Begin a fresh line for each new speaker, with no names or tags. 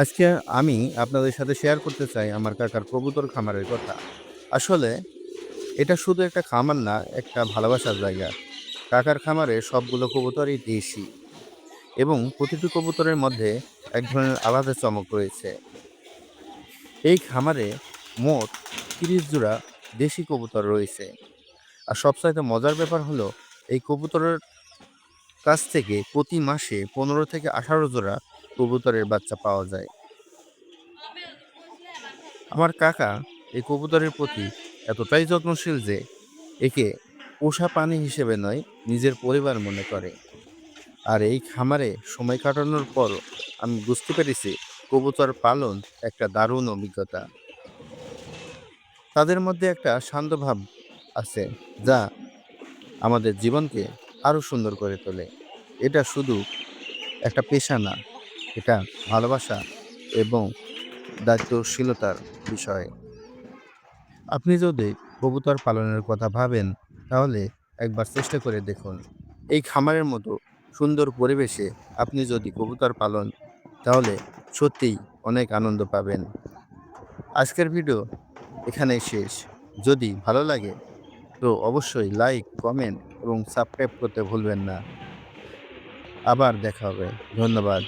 আজকে আমি আপনাদের সাথে শেয়ার করতে চাই আমার কাকার কবুতর খামারের কথা। আসলে এটা শুধু একটা খামার না, একটা ভালোবাসার জায়গা। কাকার খামারে সবগুলো কবুতরই দেশি এবং প্রতিটি কবুতরের মধ্যে এক ধরনের আলাদা চমক রয়েছে। এই খামারে মোট তিরিশ জোড়া দেশি কবুতর রয়েছে। আর সবচাইতে মজার ব্যাপার হলো, এই কবুতরের কাছ থেকে প্রতি মাসে পনেরো থেকে আঠারো জোড়া কবুতরের বাচ্চা পাওয়া যায়। আমার কাকা এই কবুতরের প্রতি এতটাই যত্নশীল যে একে পোষা পানি হিসেবে নয়, নিজের পরিবার মনে করে। আর এই খামারে সময় কাটানোর পর আমি বুঝতে পেরেছি কবুতর পালন একটা দারুণ অভিজ্ঞতা। তাদের মধ্যে একটা শান্ত ভাব আছে যা আমাদের জীবনকে আরও সুন্দর করে তোলে। এটা শুধু একটা পেশা না এটা ভালোবাসা এবং দায়িত্বশীলতার বিষয়। আপনি যদি কবুতর পালনের কথা ভাবেন, তাহলে একবার চেষ্টা করে দেখুন। এই খামারের মতো সুন্দর পরিবেশে আপনি যদি কবুতর পালন, তাহলে সত্যিই অনেক আনন্দ পাবেন। আজকের ভিডিও এখানে শেষ। যদি ভালো লাগে, তো অবশ্যই লাইক, কমেন্ট এবং সাবস্ক্রাইব করতে ভুলবেন না। আবার দেখা হবে। ধন্যবাদ।